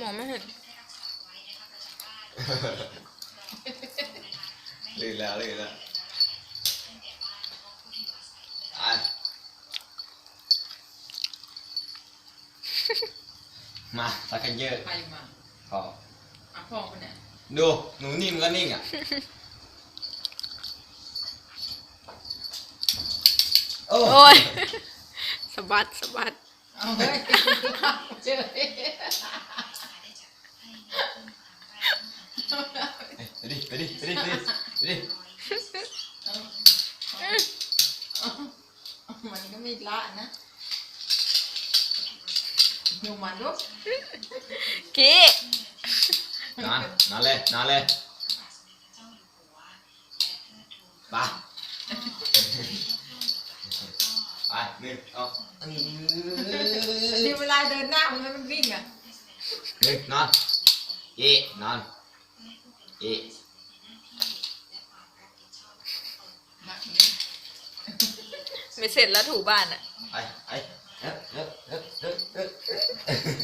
มองไม่เห็นลื่นแล้วลื่นแล้วอะมาสักกันเยอะใครมาพออะพ่อคนเนี่ยดู หนูนิ่มก็นิ่งอะโอ้โอ้ยสะบัดสะบัดเอาเฮ้ยเจอ ไปดิไปดิไปดิไปดิไปดิมันก็ไม่ละนะอยู่มันลูกกี้นอนนอนเลยนอนเลยไปไปหนึ่งเอาหนึ่งทีเวลาเดินหน้ามันมันวิ่งอะ ดึกนอนเย่นอนเอ๊ะไม่เสร็จแล้วถูบ้านอะ ไปไปเอ๊ะเอ๊ะเอ๊ะเอ๊ะ